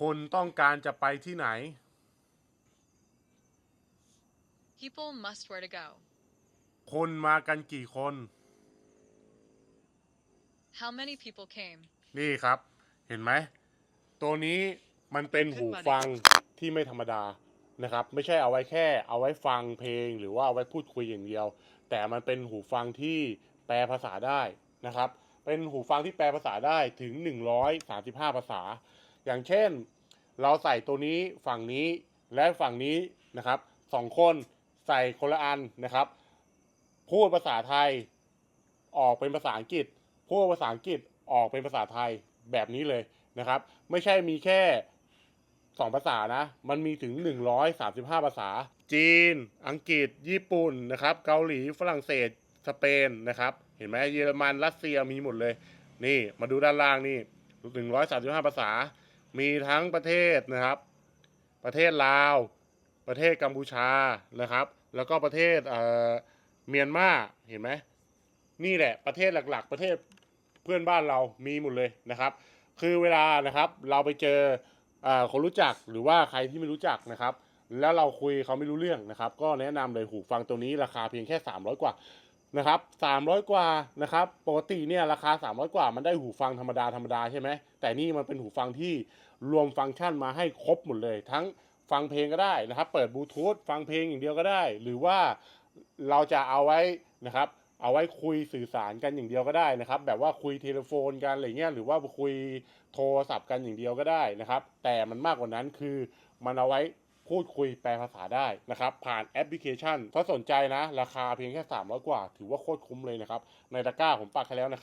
คุณต้องการจะไปที่ไหน People must where to go. คนมากันกี่คน How many people came? นี่ครับ เห็นไหม ตัวนี้มันเป็นหูฟังที่ไม่ธรรมดานะครับ ไม่ใช่เอาไว้แค่เอาไว้ฟังเพลงหรือว่าเอาไว้พูดคุยอย่างเดียว แต่มันเป็นหูฟังที่แปลภาษาได้นะครับ เป็นหูฟังที่แปลภาษาได้ถึง 135 ภาษา อย่างเช่น เราใส่ตัวนี้ฝั่งนี้และฝั่งนี้นะครับสองคนใส่คนละอันนะครับ พูดภาษาไทยออกเป็นภาษาอังกฤษ พูดภาษาอังกฤษออกเป็นภาษาไทยแบบนี้เลยนะครับ ไม่ใช่มีแค่ 2 ภาษานะ มันมีถึง 135 ภาษา จีน อังกฤษ ญี่ปุ่นนะครับ เกาหลี ฝรั่งเศส สเปนนะครับ เห็นไหมเยอรมัน รัสเซียมีหมดเลย นี่มาดูด้านล่างนี่ 135 ภาษา มีทั้งประเทศนะครับ ประเทศลาว ประเทศกัมพูชานะครับ แล้วก็ประเทศเออเมียนมาเห็นไหมนี่แหละประเทศหลัก ๆ ประเทศเพื่อนบ้านเรามีหมดเลยนะครับ คือเวลานะครับเราไปเจอเออคนรู้จักหรือว่าใครที่ไม่รู้จักนะครับ แล้วเราคุยเขาไม่รู้เรื่องนะครับ ก็แนะนำเลยหูฟังตัวนี้ราคาเพียงแค่ 300 กว่า นะครับ300กว่านะครับปกติเนี่ยราคา 300 กว่ามันได้หูฟังธรรมดาธรรมดาใช่ไหมแต่นี่มันเป็นหูฟังที่รวมฟังก์ชันมาให้ครบหมดเลย ทั้งฟังเพลงก็ได้นะครับ เปิดบลูทูธฟังเพลงอย่างเดียวก็ได้ หรือว่าเราจะเอาไว้นะครับ เอาไว้คุยสื่อสารกันอย่างเดียวก็ได้นะครับ แบบว่าคุยเทเลโฟนกันอะไรเงี้ยหรือว่าคุยโทรศัพท์กันอย่างเดียวก็ได้นะครับ แต่มันมากกว่านั้นคือมันเอาไว้ พูดคุยแปลภาษาได้นะครับ ผ่านแอปพลิเคชัน ถ้าสนใจนะ ราคาเพียงแค่ 300 กว่า ถือว่าโคตรคุ้มเลยนะครับ ในตะกร้าผมปักให้แล้วนะครับ